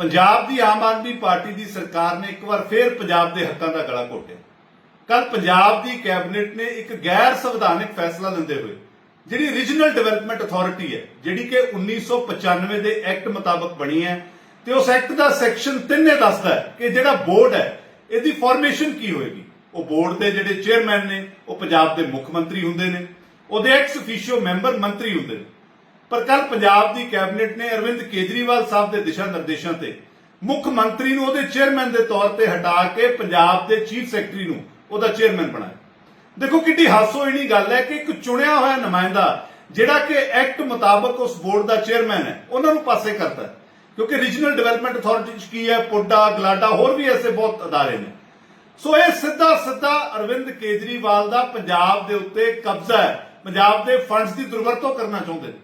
ਪੰਜਾਬ ਦੀ Aam Aadmi party ਦੀ ਸਰਕਾਰ ਨੇ ਇੱਕ ਵਾਰ ਫੇਰ ਪੰਜਾਬ ਦੇ ਹੱਕਾਂ ਦਾ ਗਲਾ ਘੋਟਿਆ। ਕੱਲ ਪੰਜਾਬ ਦੀ ਕੈਬਨਿਟ ਨੇ ਇੱਕ ਗੈਰ ਸੰਵਿਧਾਨਿਕ ਫੈਸਲਾ ਲੈਂਦੇ ਹੋਏ, ਜਿਹੜੀ ਰੀਜਨਲ ਡਿਵੈਲਪਮੈਂਟ ਅਥਾਰਟੀ ਹੈ, ਜਿਹੜੀ ਕਿ 1995 ਦੇ ਐਕਟ ਮੁਤਾਬਕ ਬਣੀ ਹੈ, ਤੇ ਉਸ ਐਕਟ ਦਾ ਸੈਕਸ਼ਨ 3 ਨੇ ਦੱਸਦਾ ਹੈ ਕਿ ਜਿਹੜਾ ਬੋਰਡ ਹੈ, ਇਹਦੀ ਫਾਰਮੇਸ਼ਨ ਕੀ ਹੋਏਗੀ? ਉਹ ਬੋਰਡ ਦੇ ਜਿਹੜੇ ਚੇਅਰਮੈਨ ਨੇ, ਉਹ ਪੰਜਾਬ ਦੇ ਮੁੱਖ ਮੰਤਰੀ ਹੁੰਦੇ ਨੇ, ਉਹਦੇ ਐਕਸ ਅਫੀਸ਼ੀਓ ਮੈਂਬਰ ਮੰਤਰੀ ਹੁੰਦੇ ਨੇ। ਪਰ ਕੱਲ ਪੰਜਾਬ ਦੀ ਕੈਬਨਿਟ ਨੇ ਅਰਵਿੰਦ ਕੇਜਰੀਵਾਲ ਸਾਹਿਬ ਦੇ ਦਿਸ਼ਾ ਨਿਰਦੇਸ਼ਾਂ ਤੇ ਮੁੱਖ ਮੰਤਰੀ ਨੂੰ ਉਹਦੇ ਚੇਅਰਮੈਨ ਦੇ ਤੌਰ ਤੇ ਹਟਾ ਕੇ ਪੰਜਾਬ ਦੇ ਚੀਫ ਸੈਕਟਰੀ ਨੂੰ ਉਹਦਾ ਚੇਅਰਮੈਨ ਬਣਾਇਆ। ਦੇਖੋ ਕਿੱਡੀ ਹਾਸੋਹੀਣੀ ਗੱਲ ਹੈ ਕਿ ਇੱਕ ਚੁਣਿਆ ਹੋਇਆ ਨੁਮਾਇੰਦਾ ਜਿਹੜਾ ਕਿ ਐਕਟ ਮੁਤਾਬਕ ਉਸ ਬੋਰਡ ਦਾ ਚੇਅਰਮੈਨ ਹੈ, ਉਹਨਾਂ ਨੂੰ ਪਾਸੇ ਕਰਦਾ ਕਿਉਂਕਿ ਰੀਜਨਲ ਡਿਵੈਲਪਮੈਂਟ ਅਥਾਰਟੀ ਚ ਕੀ ਹੈ, ਪੁੱਡਾ, ਗਲਾਡਾ, ਹੋਰ ਵੀ ਐਸੇ ਬਹੁਤ ਅਦਾਰੇ ਨੇ। ਸੋ ਇਹ ਸਿੱਧਾ ਸਿੱਧਾ ਅਰਵਿੰਦ ਕੇਜਰੀਵਾਲ ਦਾ ਪੰਜਾਬ ਦੇ ਉੱਤੇ ਕਬਜ਼ਾ ਹੈ, ਪੰਜਾਬ ਦੇ ਫੰਡਸ ਦੀ ਦੁਰਵਰਤੋਂ ਕਰਨਾ ਚਾਹੁੰਦੇ ਨੇ।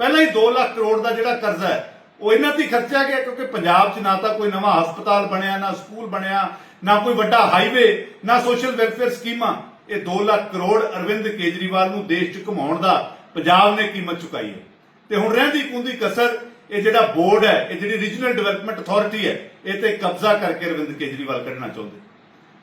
ਪਹਿਲਾਂ ਹੀ 2 ਲੱਖ ਕਰੋੜ ਦਾ ਜਿਹੜਾ ਕਰਜ਼ਾ ਹੈ, ਉਹ ਇਹਨਾਂ ਤੇ ਖਰਚਿਆ ਗਿਆ, ਕਿਉਂਕਿ ਪੰਜਾਬ 'ਚ ਨਾ ਤਾਂ ਕੋਈ ਨਵਾਂ ਹਸਪਤਾਲ ਬਣਿਆ, ਨਾ ਸਕੂਲ ਬਣਿਆ, ਨਾ ਕੋਈ ਵੱਡਾ ਹਾਈਵੇ ਨਾ ਸੋਸ਼ਲ ਵੈਲਫੇਅਰ ਸਕੀਮਾਂ। ਇਹ 2 ਲੱਖ ਕਰੋੜ ਅਰਵਿੰਦ ਕੇਜਰੀਵਾਲ ਨੂੰ ਦੇਸ਼ 'ਚ ਘੁਮਾਉਣ ਦਾ ਪੰਜਾਬ ਨੇ ਕੀਮਤ ਚੁਕਾਈ ਹੈ। ਤੇ ਹੁਣ ਰਹਿੰਦੀ ਕੁੰਦੀ ਕਸਰ, ਇਹ ਜਿਹੜਾ ਬੋਰਡ ਹੈ, ਇਹ ਜਿਹੜੀ ਰੀਜਨਲ ਡਿਵੈਲਪਮੈਂਟ ਅਥਾਰਟੀ ਹੈ, ਇਹ ਤੇ ਕਬਜ਼ਾ ਕਰਕੇ ਅਰਵਿੰਦ ਕੇਜਰੀਵਾਲ ਕੱਢਣਾ ਚਾਹੁੰਦੇ।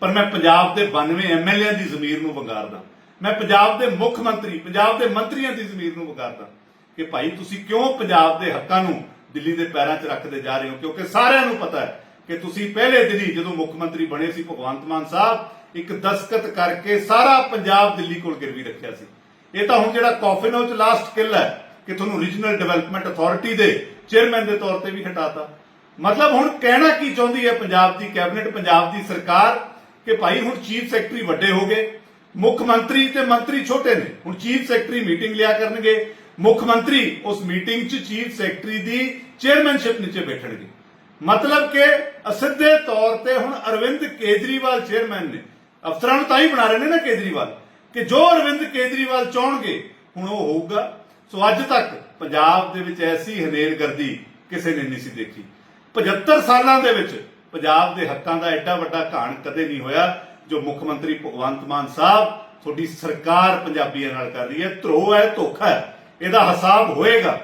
ਪਰ ਮੈਂ ਪੰਜਾਬ ਦੇ 92 ਐਮਐਲਏਆਂ ਦੀ ਜ਼ਮੀਰ ਨੂੰ ਵੰਗਾਰਦਾ। ਮੈਂ ਪੰਜਾਬ ਦੇ ਮੁੱਖ ਮੰਤਰੀ, ਪੰਜਾਬ ਦੇ ਮੰਤਰੀਆਂ ਦੀ ਜ਼ਮੀਰ ਨੂੰ ਵੰਗਾਰਦਾ। ਕਿ ਭਾਈ ਤੁਸੀਂ ਕਿਉਂ ਪੰਜਾਬ ਦੇ ਹੱਕਾਂ ਨੂੰ ਦਿੱਲੀ ਦੇ ਪੈਰਾਂ 'ਚ ਰੱਖਦੇ ਜਾ ਰਹੇ ਹੋ? ਕਿਉਂਕਿ ਸਾਰਿਆਂ ਨੂੰ ਪਤਾ ਹੈ ਕਿ ਤੁਸੀਂ ਪਹਿਲੇ ਦਿਨ ਹੀ ਜਦੋਂ ਮੁੱਖ ਮੰਤਰੀ ਬਣੇ ਸੀ ਭਗਵੰਤ ਮਾਨ ਸਾਹਿਬ, ਇੱਕ ਦਸਕਤ ਕਰਕੇ ਸਾਰਾ ਪੰਜਾਬ ਦਿੱਲੀ ਕੋਲ ਗਿਰਵੀ ਰੱਖਿਆ ਸੀ। ਇਹ ਤਾਂ ਹੁਣ ਜਿਹੜਾ ਕੌਫਿਨ ਉਹ ਚ ਲਾਸਟ ਕਿਲ ਹੈ ਕਿ ਤੁਹਾਨੂੰ ਰੀਜਨਲ ਡਿਵੈਲਪਮੈਂਟ ਅਥਾਰਟੀ ਦੇ ਚੇਅਰਮੈਨ ਦੇ ਤੌਰ ਤੇ ਵੀ ਹਟਾਤਾ। ਮਤਲਬ ਹੁਣ ਕਹਿਣਾ ਕੀ ਚਾਹੁੰਦੀ ਹੈ ਪੰਜਾਬ ਦੀ ਕੈਬਨਿਟ ਪੰਜਾਬ ਦੀ ਸਰਕਾਰ ਕਿ ਭਾਈ ਹੁਣ ਚੀਫ ਸੈਕਟਰੀ ਵੱਡੇ ਹੋ ਗਏ, ਮੁੱਖ ਮੰਤਰੀ ਤੇ ਮੰਤਰੀ ਛੋਟੇ ਨੇ, ਹੁਣ ਚੀਫ ਸੈਕਟਰੀ ਮੀਟਿੰਗ ਲਿਆ ਕਰਨਗੇ। ਮੁੱਖ ਮੰਤਰੀ ਉਸ ਮੀਟਿੰਗ 'ਚ ਚੀਫ ਸੈਕਟਰੀ ਦੀ ਚੇਅਰਮੈਨਸ਼ਿਪ ਨੀਚੇ ਬੈਠਣਗੇ। ਮਤਲਬ ਕਿ ਅਸਿੱਧੇ ਤੌਰ ਤੇ ਹੁਣ ਅਰਵਿੰਦ ਕੇਜਰੀਵਾਲ ਚੇਅਰਮੈਨ ਨੇ। ਅਫਸਰਾਂ ਨੂੰ ਤਾਂ ਹੀ ਬਣਾ ਰਹੇ ਨੇ ਨਾ ਕੇਜਰੀਵਾਲ, ਕਿ ਜੋ ਅਰਵਿੰਦ ਕੇਜਰੀਵਾਲ ਚਾਹਣਗੇ, ਹੁਣ ਉਹ ਹੋਊਗਾ। ਸੋ ਅੱਜ ਤੱਕ ਪੰਜਾਬ ਦੇ ਵਿੱਚ ਐਸੀ ਹਨੇਰਗਰਦੀ ਕਿਸੇ ਨੇ ਨਹੀਂ ਸੀ ਦੇਖੀ। 75 ਸਾਲਾਂ ਦੇ ਵਿੱਚ ਪੰਜਾਬ ਦੇ ਹੱਕਾਂ ਦਾ ਐਡਾ ਵੱਡਾ ਘਾਣ ਕਦੇ ਨਹੀਂ ਹੋਇਆ, ਜੋ ਮੁੱਖ ਮੰਤਰੀ ਭਗਵੰਤ ਮਾਨ ਸਾਹਿਬ, ਤੁਹਾਡੀ ਸਰਕਾਰ ਪੰਜਾਬੀਆਂ ਨਾਲ ਕਰ ਰਹੀ ਹੈ। ਧਰੋਹ ਹੈ, ਧੋਖਾ ਹੈ। ਇਹਦਾ ਹਿਸਾਬ ਹੋਏਗਾ।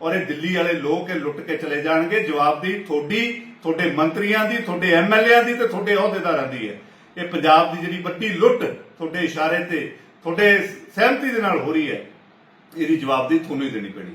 ਔਰ ਇਹ ਦਿੱਲੀ ਵਾਲੇ ਲੋਕ ਇਹ ਲੁੱਟ ਕੇ ਚਲੇ ਜਾਣਗੇ। ਜਵਾਬਦੀ ਤੁਹਾਡੀ ਤੁਹਾਡੇ ਮੰਤਰੀਆਂ ਦੀ ਤੁਹਾਡੇ ਐਮਐਲਏਆਂ ਦੀ ਤੇ ਤੁਹਾਡੇ ਅਹੁਦੇਦਾਰਾਂ ਦੀ ਹੈ। ਇਹ ਪੰਜਾਬ ਦੀ ਜਿਹੜੀ ਵੱਡੀ ਲੁੱਟ ਤੁਹਾਡੇ ਇਸ਼ਾਰੇ ਤੇ, ਤੁਹਾਡੇ ਸਹਿਮਤੀ ਦੇ ਨਾਲ ਹੋ ਰਹੀ ਹੈ, ਇਹਦੀ ਜਵਾਬਦੀ ਤੁਹਾਨੂੰ ਹੀ ਦੇਣੀ ਪੈਣੀ।